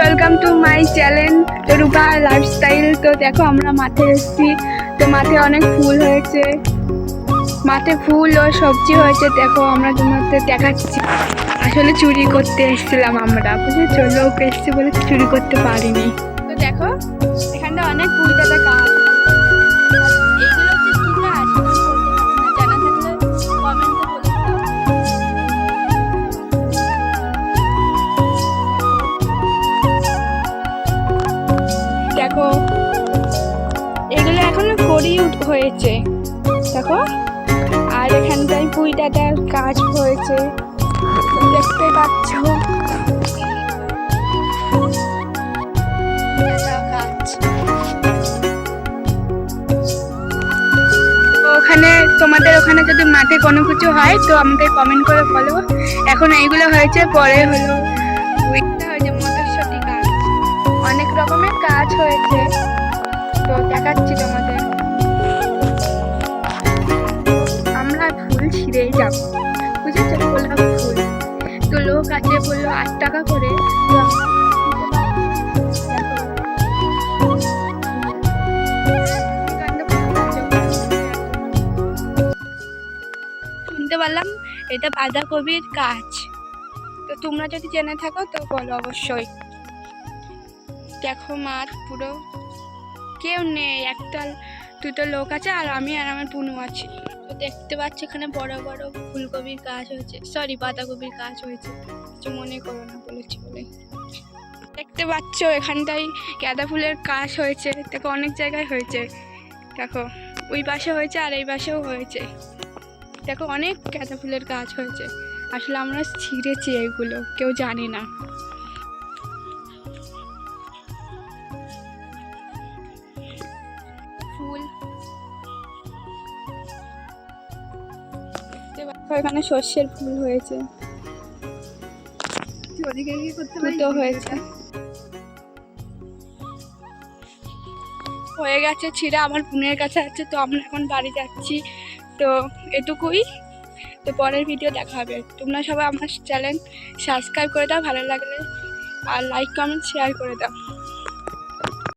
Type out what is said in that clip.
Welcome to my channel তো রূপা lifestyle তো দেখো আমরা মাঠে এসেছি। তো মাঠে অনেক ফুল হয়েছে। মাঠে ফুল ও সবজি হয়েছে, দেখো আমরা তোমাদের দেখাচ্ছি। আসলে চুরি করতে এসেছিলাম আমরা বুঝেছ লোক এসছে বলে চুরি করতে পারিনি। তো দেখো এখানটা অনেক ফুল দাদা গাছ। দেখো। এগুলো এখনও করি হয়েছে। দেখো। আর এখানটায় পুঁই ডাটার গাছ হয়েছে দেখতে পাচ্ছ। ওখানে তোমাদের ওখানে যদি মাঠে কোনো কিছু হয়, তো আমাকে কমেন্ট করে বলো। এখন এইগুলো হয়েছে, পরে হলো। গাছ হয়েছে। তো দেখাচ্ছি তোমাদের। আমরা ফুল ছিঁড়েই যাব। বুঝেছ? গোলাপ ফুল। তো লোক আছে বলল আট টাকা করে। তো পারলাম এটা বাঁধাকপির গাছ। তো তোমরা যদি জেনে থাকো তো বলো অবশ্যই। দেখো মাঠ পুরো কেউ নেই, একটা দুটো লোক আছে আর আমি আর আমার পুনু আছি। তো দেখতে পাচ্ছি এখানে বড় বড় ফুলকপির গাছ হয়েছে। সরি বাঁধাকপির গাছ হয়েছে। কিছু মনে করো না, বলেছি বলে। দেখতে পাচ্ছ এখানটায় গাঁদা ফুলের গাছ হয়েছে। দেখো, অনেক জায়গায় হয়েছে। দেখো, ওই পাশে হয়েছে আর এই পাশেও হয়েছে। দেখো, অনেক গাঁদা ফুলের গাছ হয়েছে। আসলে আমরা ছিঁড়েছি এগুলো, কেউ জানি না। ফুল। এখানে সর্ষের ফুল হয়েছে। হয়েছে। হয়ে গেছে ছিঁড়া আমার বোনের কাছে আছে তো আমরা এখন বাড়ি যাচ্ছি। তো এটুকুই। তো পরের ভিডিও দেখা হবে। তোমরা সবাই আমার চ্যানেল সাবস্ক্রাইব করে দাও ভালো লাগলে। আর লাইক কমেন্ট শেয়ার করে দাও।